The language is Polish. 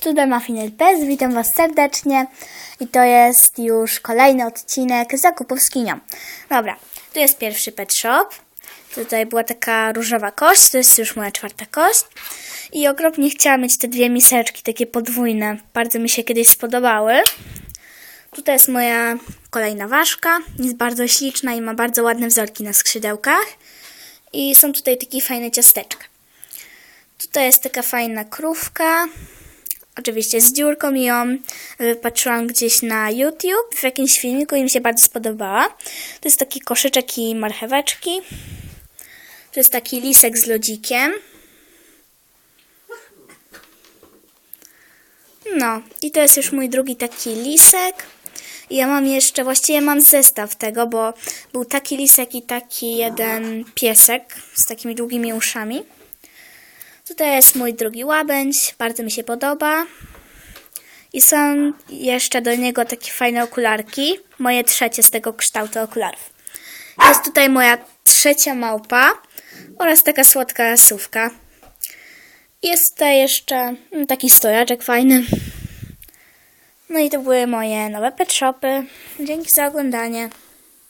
Tutaj Muffin Pez, witam Was serdecznie i to jest już kolejny odcinek zakupów z kinią. Dobra, tu jest pierwszy pet shop. Tutaj była taka różowa kość, to jest już moja czwarta kość. I okropnie chciałam mieć te dwie miseczki, takie podwójne. Bardzo mi się kiedyś spodobały. Tutaj jest moja kolejna ważka. Jest bardzo śliczna i ma bardzo ładne wzorki na skrzydełkach. I są tutaj takie fajne ciasteczka. Tutaj jest taka fajna krówka. Oczywiście z dziurką ją wypatrzyłam gdzieś na YouTube w jakimś filmiku i mi się bardzo spodobała. To jest taki koszyczek i marcheweczki. To jest taki lisek z lodzikiem. No, i to jest już mój drugi taki lisek. I ja mam jeszcze, właściwie mam zestaw tego, bo był taki lisek i taki jeden piesek z takimi długimi uszami. Tutaj jest mój drugi łabędź, bardzo mi się podoba. I są jeszcze do niego takie fajne okularki, moje trzecie z tego kształtu okularów. Jest tutaj moja trzecia małpa oraz taka słodka sówka. Jest tutaj jeszcze mm, taki stojaczek fajny. No i to były moje nowe pet shopy. Dzięki za oglądanie.